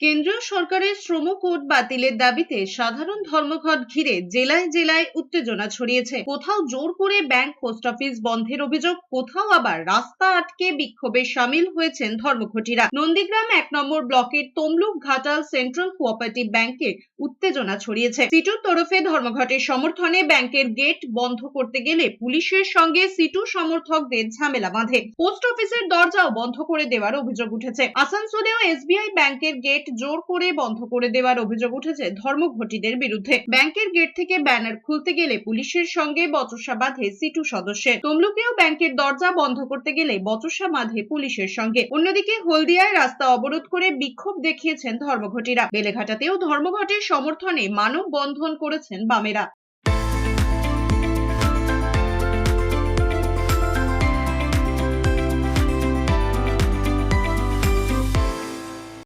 কেন্দ্রীয় সরকারের শ্রম কোড বাতিলের দাবিতে সাধারণ ধর্মঘট ঘিরে জেলায় জেলায় উত্তেজনা ছড়িয়েছে। কোথাও জোর করে ব্যাংক পোস্ট অফিস বন্ধের অভিযোগ, কোথাও আবার রাস্তা আটকে বিক্ষোভে সামিল হয়েছেন ধর্মঘটিরা। নন্দীগ্রাম এক নম্বর ব্লকের তমলুক ঘাটাল সেন্ট্রাল কোঅপারেটিভ ব্যাংকে উত্তেজনা ছড়িয়েছে। সিটুর তরফে ধর্মঘটের সমর্থনে ব্যাংকের গেট বন্ধ করতে গেলে পুলিশের সঙ্গে সিটু সমর্থকদের ঝামেলা বাঁধে। পোস্ট অফিসের দরজাও বন্ধ করে দেওয়ার অভিযোগ উঠেছে। আসানসোলেও এসবিআই ব্যাংকের গেট জোর করে বন্ধ করে দেওয়ার অভিযোগ উঠেছে ধর্মঘটিদের বিরুদ্ধে। ব্যাংকের গেট থেকে ব্যানার খুলতে গেলে পুলিশের সঙ্গে বচসা বাঁধে সিটু সদস্যের তমলুকেও ব্যাংকের দরজা বন্ধ করতে গেলে বচসা বাঁধে পুলিশের সঙ্গে। অন্যদিকে হলদিয়ায় রাস্তা অবরোধ করে বিক্ষোভ দেখিয়েছেন ধর্মঘটিরা। বেলেঘাটাতেও ধর্মঘটের সমর্থনে মানববন্ধন করেছেন বামেরা।